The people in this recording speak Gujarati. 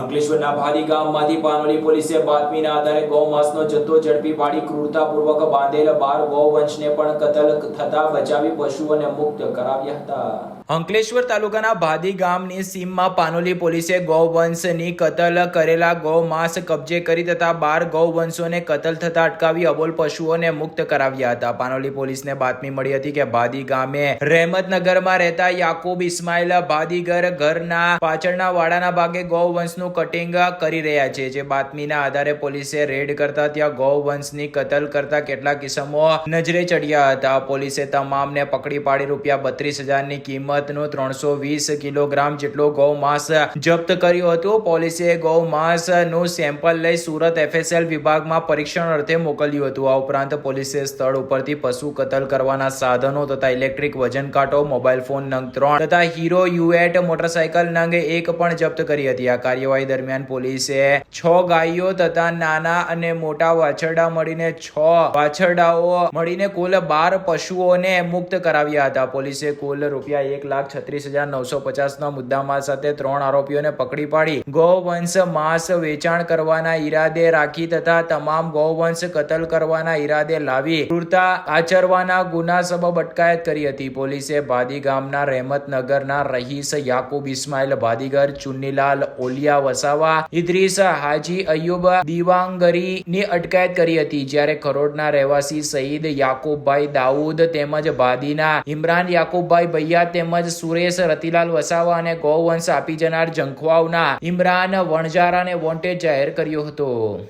અંકલેશ્વરના ભાદી ગામમાંથી પાનોલી પોલીસે બાતમીના આધારે ગૌમાંસનો જથ્થો ઝડપી પાડી ક્રૂરતાપૂર્વક બાંધેલ બાર ગૌવંશને પણ કતલ થતા બચાવી પશુઓને મુક્ત કરાવ્યા હતા. અંકલેશ્વર તાલુકાના ભાદી ગામની સીમમાં પાનોલી પોલીસે ગૌવંશની કતલ કરેલા ગૌમાંસ કબજે કરી તથા બાર ગૌવંશોને કતલ થતા અટકાવી અબોલ પશુઓને મુક્ત કરાવ્યા હતા. પાનોલી પોલીસને બાતમી મળી હતી કે ભાદી ગામે રહેમતનગરમાં રહેતા યાકુબ ઇસ્માઇલ ભાદીગર ઘરના પાછળના વાડાના ભાગે ગૌવંશનું કટિંગ કરી રહ્યા છે. જે બાતમીના આધારે પોલીસે રેડ કરતા ત્યાં ગૌવંશની કતલ કરતા કેટલાક કિસમો નજરે ચડ્યા હતા. પોલીસે તમામને પકડી પાડી રૂપિયા બત્રીસ હજારની કિંમતનું ત્રણસો વીસ કિલોગ્રામ જેટલો ગૌમાંસ જપ્ત કર્યું હતું. પોલીસે ગૌમાંસનું સેમ્પલ લઈ સુરત એફએસએલ વિભાગમાં પરીક્ષણ અર્થે મોકલ્યું હતું. આ ઉપરાંત પોલીસે સ્થળ ઉપરથી પશુ કતલ કરવાના સાધનો તથા ઇલેક્ટ્રિક વજન કાંટો, મોબાઈલ ફોન નંગ ત્રણ તથા હીરો યુએટ મોટરસાયકલ નંગ એક પણ જપ્ત કરી હતી. આ કાર્યવાહી દરમિયાન પોલીસે છ ગાયો તથા નાના અને મોટા વાછરડા મળીને છ વાછરડાઓ મળીને કુલ બાર પશુઓને મુક્ત કરાવ્યા હતા. પોલીસે કુલ રૂપિયા એક લાખ છત્રીસ હજાર નવસો પચાસના મુદ્દામાલ સાથે ત્રણ આરોપીઓને પકડી પાડી. ગૌવંશ માંસ વેચાણ કરવાના ઈરાદે રાખી તથા તમામ ગૌવંશ કતલ કરવાના ઈરાદે લાવી ક્રૂરતા આચરવાના ગુના સબબ અટકાયત કરી હતી. પોલીસે ભાદી ગામના રહેમતનગરના રહીશ યાકુબ ઇસ્માઇલ ભાદીગર ચુન્નીલાલ ઓલિયા વસાવા ઇદ્રીસ, હાજી અયુબ દિવાંગરી ની અટકાયત કરી હતી. જ્યારે ખરોડના રહેવાસી સઈદ યાકુબભાઈ દાઉદ તેમજ ભાદીના ઇમરાન યાકુબભાઈ ભૈયા તેમજ સુરેશ, રતિલાલ વસાવા અને ગૌવંશ આપી જનાર જંખવાવના ઇમરાન વણજારાને વોન્ટેડ જાહેર કર્યો હતો.